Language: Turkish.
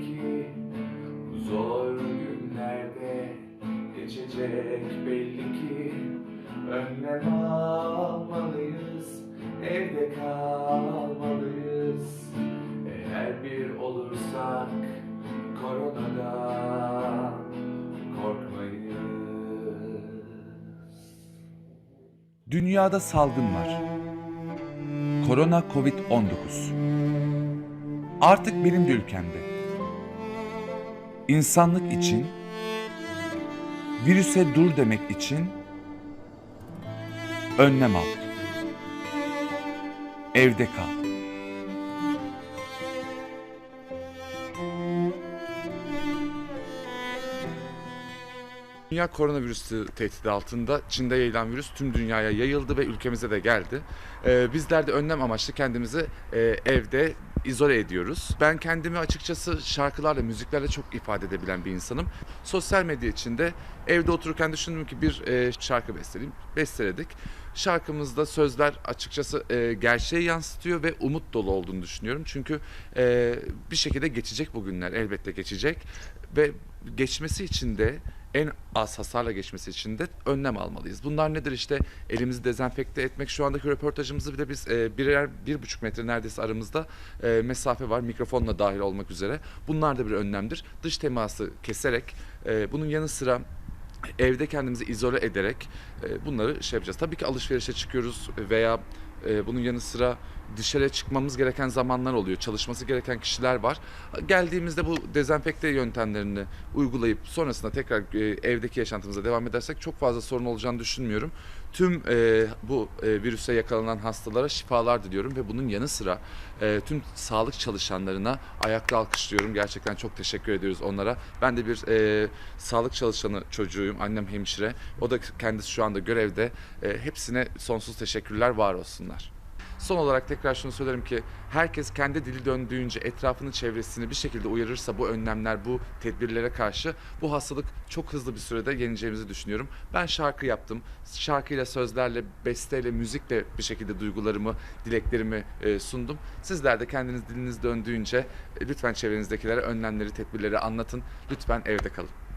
ki bu zor günlerde geçecek belli ki önlem almalıyız, evde kalmalıyız. Eğer bir olursak koronadan korkmayız. Dünyada salgın var. Korona Covid-19. Artık benim de ülkemde. İnsanlık için, virüse dur demek için önlem al. Evde kal. Dünya koronavirüsü tehdidi altında Çin'de yayılan virüs tüm dünyaya yayıldı ve ülkemize de geldi. Ee, bizler de önlem amaçlı kendimizi e, evde izole ediyoruz. Ben kendimi açıkçası şarkılarla, müziklerle çok ifade edebilen bir insanım. Sosyal medya içinde evde otururken düşündüm ki bir e, şarkı besteleyeyim. Besteledik. Şarkımızda sözler açıkçası e, gerçeği yansıtıyor ve umut dolu olduğunu düşünüyorum. Çünkü e, bir şekilde geçecek bu günler, elbette geçecek. Ve geçmesi için de en az hasarla geçmesi için de önlem almalıyız. Bunlar nedir işte elimizi dezenfekte etmek. Şu andaki röportajımızı bir de biz e, birer bir buçuk metre neredeyse aramızda e, mesafe var mikrofonla dahil olmak üzere. Bunlar da bir önlemdir. Dış teması keserek e, bunun yanı sıra evde kendimizi izole ederek e, bunları şey yapacağız. Tabii ki alışverişe çıkıyoruz veya e, bunun yanı sıra dışarıya çıkmamız gereken zamanlar oluyor. Çalışması gereken kişiler var. Geldiğimizde bu dezenfekte yöntemlerini uygulayıp sonrasında tekrar e, evdeki yaşantımıza devam edersek çok fazla sorun olacağını düşünmüyorum. Tüm e, bu e, virüse yakalanan hastalara şifalar diliyorum ve bunun yanı sıra e, tüm sağlık çalışanlarına ayakta alkışlıyorum. Gerçekten çok teşekkür ediyoruz onlara. Ben de bir e, sağlık çalışanı çocuğuyum. Annem hemşire. O da kendisi şu anda görevde. E, hepsine sonsuz teşekkürler var olsunlar. Son olarak tekrar şunu söylerim ki herkes kendi dili döndüğünce etrafını çevresini bir şekilde uyarırsa bu önlemler bu tedbirlere karşı bu hastalık çok hızlı bir sürede yeneceğimizi düşünüyorum. Ben şarkı yaptım. Şarkıyla, sözlerle, besteyle, müzikle bir şekilde duygularımı, dileklerimi e, sundum. Sizler de kendiniz diliniz döndüğünce e, lütfen çevrenizdekilere önlemleri, tedbirleri anlatın. Lütfen evde kalın.